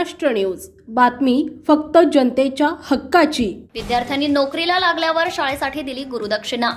Maharashtra news. बातमी फक्त जनतेच्या हक्काची. विद्यार्थ्यांनी नोकरीला लागल्यावर शाळेसाठी दिली गुरुदक्षिणा.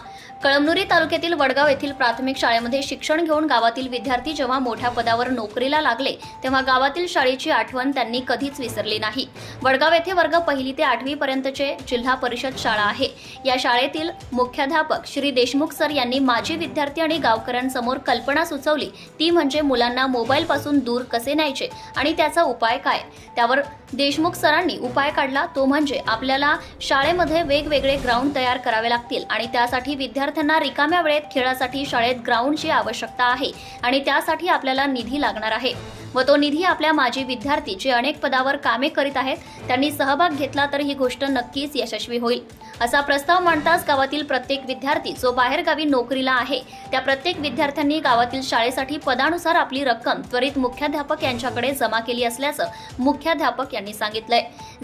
कळमनुरी तालुक्यातील वडगाव येथील प्राथमिक शाळेमध्ये शिक्षण घेऊन गावातील विद्यार्थी जेव्हा मोठ्या पदावर नोकरीला लागले तेव्हा गावातील शाळेची आठवण त्यांनी कधीच विसरली नाही. वडगाव येथे वर्ग पहिली ते आठवी पर्यंतचे जिल्हा परिषद शाळा आहे. या शाळेतील मुख्याध्यापक श्री देशमुख सर यांनी माजी विद्यार्थी आणि गावकऱ्यांसमोर कल्पना सुचवली ती म्हणजे मुलांना मोबाईल पासून दूर कसे न्यायचे आणि त्याचा उपाय काय? त्यावर देशमुख सरांनी उपाय काढला. तो म्हणजे आपल्याला शाळेमध्ये वेगवेगळे ग्राउंड तयार करावे लागतील आणि त्यासाठी विद्यार्थ्यांना रिकाम्या वेळेत खेळासाठी शाळेत ग्राउंडची आवश्यकता आहे आणि त्यासाठी आपल्याला निधी लागणार आहे. व तो निधी आपल्या माजी विद्यार्थी जे अनेक पदावर कामे करीत आहेत त्यांनी सहभाग घेतला तर ही गोष्ट नक्कीच यशस्वी होईल. असा प्रस्ताव मांडताच गावातील प्रत्येक विद्यार्थी जो बाहेरगावी नोकरीला आहे त्या प्रत्येक विद्यार्थ्यांनी गावातील शाळेसाठी पदानुसार आपली रक्कम त्वरित मुख्याध्यापक यांच्याकडे जमा केली असल्याचं मुख्याध्यापक यांनी सांगितलंय.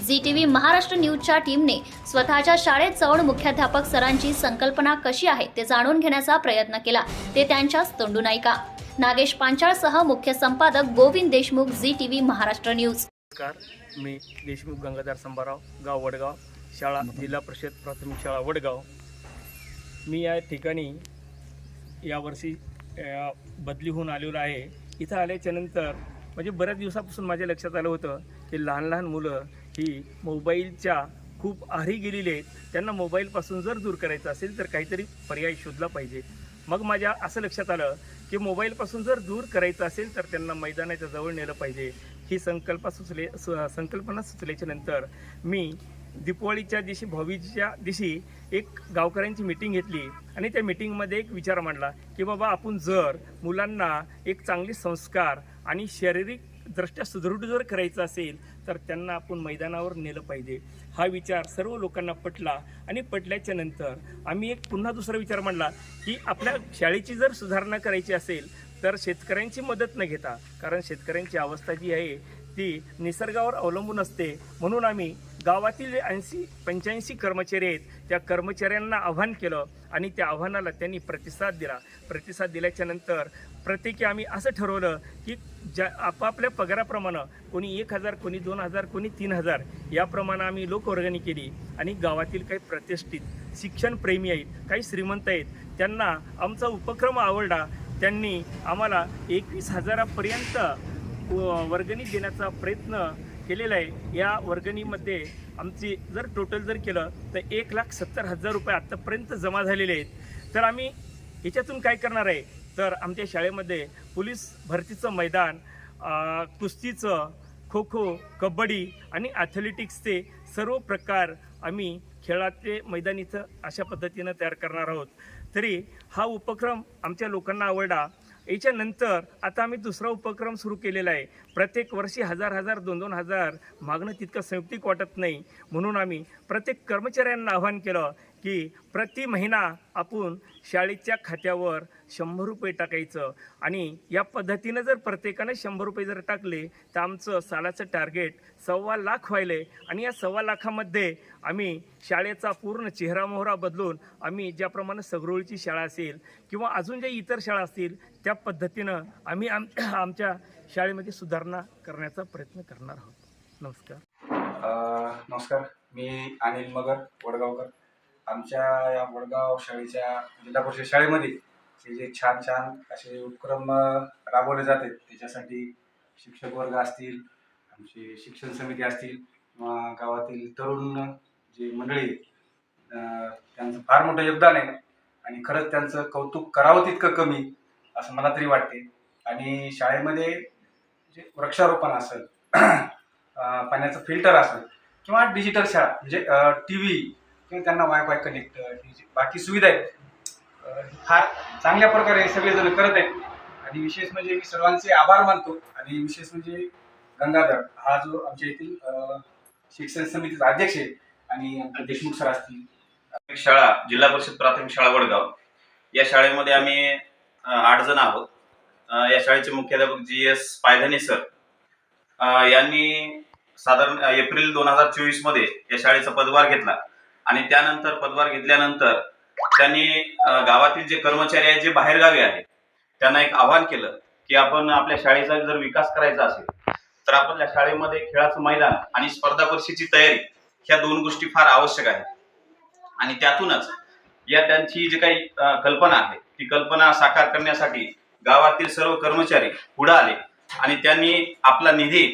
झी टी व्ही महाराष्ट्र न्यूजच्या टीमने स्वतःच्या शाळेत जाऊन मुख्याध्यापक सरांची संकल्पना कशी आहे ते जाणून घेण्याचा प्रयत्न केला. ते त्यांच्याच तोंडून ऐका. नागेश पांचाळसह मुख्य संपादक Govind Deshmukh Zee T V Maharashtra news. नमस्कार मी देशमुख गंगाधर संभाराव गाव वडगाव शाळा जिल्हा परिषद प्राथमिक शाळा वडगाव. मी या ठिकाणी यावर्षी बदली होऊन आलेलो आहे. इथं आल्याच्यानंतर म्हणजे बऱ्याच दिवसापासून माझ्या लक्षात आलं होतं की लहान लहान मुलं ही मोबाईलच्या खूप आहारी गेलेली आहेत. त्यांना मोबाईलपासून जर दूर करायचं असेल तर काहीतरी पर्याय शोधला पाहिजे. मग माझ्या असं लक्षात आलं की मोबाईलपासून जर दूर करायचं असेल तर त्यांना मैदानाच्या जवळ नेलं पाहिजे. ही संकल्प सुचले सु- संकल्पना सुचल्याच्या नंतर मी दीपावलीच्या दिवशी भाऊबीजेच्या दिवशी एक गावकऱ्यांची मिटिंग घेतली आणि त्या मिटिंगमध्ये एक विचार मांडला की बाबा आपण जर मुलांना एक चांगले संस्कार आणि शारीरिक दृष्ट्या सुदृढ जर करायचं असेल तर त्यांना आपण मैदानावर नेलं पाहिजे. हा विचार सर्व लोकांना पटला आणि पटल्याच्या नंतर आम्ही एक पुन्हा दुसरा विचार मांडला की आपल्या शाळेची जर सुधारणा करायची असेल तर शेतकऱ्यांची मदत न घेता कारण शेतकऱ्यांची अवस्था जी आहे ती निसर्गावर अवलंबून असते. म्हणून आम्ही गावातील ऐंशी पंच्याऐंशी कर्मचारी आहेत त्या कर्मचाऱ्यांना आव्हान केलं आणि त्या आव्हानाला त्यांनी प्रतिसाद दिला. प्रतिसाद दिल्याच्या नंतर प्रत्येकी आम्ही असं ठरवलं की ज्या आपापल्या पगाराप्रमाणे कोणी एक हजार कोणी दोन हजार कोणी तीन हजार याप्रमाणे आम्ही लोकवर्गणी केली आणि गावातील काही प्रतिष्ठित शिक्षणप्रेमी आहेत काही श्रीमंत आहेत त्यांना आमचा उपक्रम आवडला. त्यांनी आम्हाला एकवीस हजारापर्यंत वर्गणी देण्याचा प्रयत्न केलेलं आहे या वर्गणीमध्ये आमची जर टोटल जर केलं तर एक लाख सत्तर हजार रुपये आत्तापर्यंत जमा झालेले आहेत. तर आम्ही याच्यातून काय करणार आहे? तर आमच्या शाळेमध्ये पोलीस भरतीचं मैदान कुस्तीचं खो खो कबड्डी आणि ॲथलेटिक्सचे सर्व प्रकार आम्ही खेळाचे मैदान इथं अशा पद्धतीनं तयार करणार आहोत. तरी हा उपक्रम आमच्या लोकांना आवडला. याच्यानंतर आता आम्ही दुसरा उपक्रम सुरू केलेला आहे. प्रत्येक वर्षी हजार हजार दोन दोन हजार मागणं तितकं संयुक्तिक वाटत नाही. म्हणून आम्ही प्रत्येक कर्मचाऱ्यांना आवाहन केलं की प्रति महिना आपण शाळेच्या खात्यावर शंभर रुपये टाकायचं. आणि या पद्धतीनं जर प्रत्येकानं शंभर रुपये जर टाकले तर आमचं सालाचं टार्गेट सव्वा लाख व्हायले आणि या सव्वा लाखामध्ये आम्ही शाळेचा पूर्ण चेहरा मोहरा बदलून आम्ही ज्याप्रमाणे सगरोळची शाळा असेल किंवा अजून ज्या इतर शाळा असतील त्या पद्धतीनं आम्ही आम आमच्या शाळेमध्ये सुधारणा करण्याचा प्रयत्न करणार आहोत. नमस्कार. नमस्कार. मी अनिल मगर वडगावकर. आमच्या या वडगाव शाळेच्या जिल्हा परिषद शाळेमध्ये हे जे छान छान असे उपक्रम राबवले जातात. त्याच्यासाठी शिक्षक वर्ग असतील आमची शिक्षण समिती असतील किंवा गावातील तरुण जे मंडळी त्यांचं फार मोठं योगदान आहे आणि खरंच त्यांचं कौतुक करावं तितकं कमी असं मला तरी वाटते. आणि शाळेमध्ये जे वृक्षारोपण असेल पाण्याचं फिल्टर असेल किंवा डिजिटल शाळा म्हणजे टी व्ही किंवा त्यांना वायफाय कनेक्ट बाकी सुविधा आहेत. फार चांगल्या प्रकारे सगळेजण करत आहेत. आणि विशेष म्हणजे मी सर्वांचे आभार मानतो. आणि विशेष म्हणजे गंगाधर हा जो आमच्या येथील शिक्षण समितीचा अध्यक्ष आहे आणि देशमुख सर असतील. प्राथमिक शाळा जिल्हा परिषद प्राथमिक शाळा वडगाव. या शाळेमध्ये आम्ही आठ जण आहोत. या शाळेचे मुख्याध्यापक जी एस पायधने सर. यांनी साधारण एप्रिल दोन हजार चोवीसमध्ये या शाळेचा पदभार घेतला. आणि त्यानंतर पदभार घेतल्यानंतर त्यांनी गावातील जे कर्मचारी आहेत जे बाहेरगावी आहेत त्यांना एक आवाहन केलं की आपण आपल्या शाळेचा जर विकास करायचा असेल तर आपल्या शाळेमध्ये खेळाचं मैदान आणि स्पर्धा परीक्षेची तयारी ह्या दोन गोष्टी फार आवश्यक आहेत. आणि त्यातूनच या त्यांची जी काही कल्पना आहे ती कल्पना साकार करण्यासाठी गावातील सर्व कर्मचारी पुढे आले आणि त्यांनी आपला निधी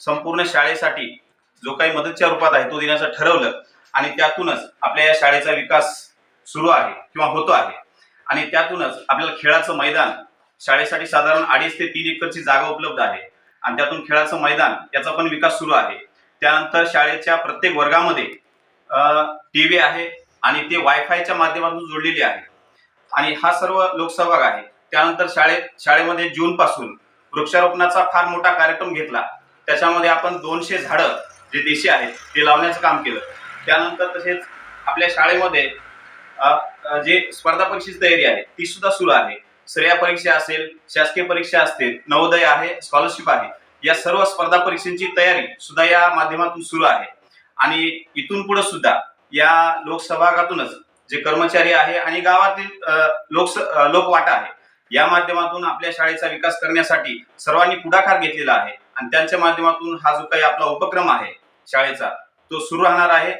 संपूर्ण शाळेसाठी जो काही मदतच्या रूपात आहे तो देण्याचं ठरवलं. आणि त्यातूनच आपल्या या शाळेचा विकास सुरू आहे किंवा होतो आहे. आणि त्यातूनच आपल्याला खेळाचं मैदान शाळेसाठी साधारण अडीच ते तीन एकरची जागा उपलब्ध आहे. आणि त्यातून खेळाचं मैदान याचा पण विकास सुरू आहे. त्यानंतर शाळेच्या प्रत्येक वर्गामध्ये टी व्ही आहे आणि ते वायफायच्या माध्यमातून जोडलेली आहे. आणि हा सर्व लोकसहभाग आहे. त्यानंतर शाळेत शाळेमध्ये जून पासून वृक्षारोपणाचा फार मोठा कार्यक्रम घेतला. त्याच्यामध्ये आपण दोनशे झाडं जे देशी आहेत ते लावण्याचं काम केलं. त्यानंतर तसेच आपल्या शाळेमध्ये जे स्पर्धा परीक्षेची तयारी आहे ती सुद्धा सुरू आहे. श्रेया परीक्षा असेल शासकीय परीक्षा असतील नवोदय आहे स्कॉलरशिप आहे या सर्व स्पर्धा परीक्षांची तयारी सुद्धा या माध्यमातून सुरू आहे. आणि इथून पुढे सुद्धा या लोकसहभागातूनच जे कर्मचारी आहे आणि गावातील लोक लोकस लोकवाटा आहे या माध्यमातून आपल्या शाळेचा विकास करण्यासाठी सर्वांनी पुढाकार घेतलेला आहे. आणि त्यांच्या माध्यमातून हा जो काही आपला उपक्रम आहे शाळेचा तो सुरू राहणार आहे.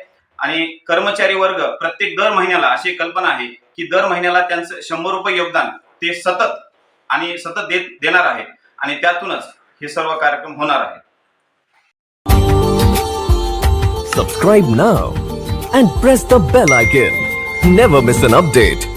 आणि कर्मचारी वर्ग प्रत्येक दर महिन्याला अशी कल्पना आहे की दर महिन्याला त्यांचं शंभर रुपये योगदान ते सतत आणि सतत देत देणार आहे आणि त्यातूनच हे सर्व कार्यक्रम होणार आहे subscribe now and press the bell icon never miss an update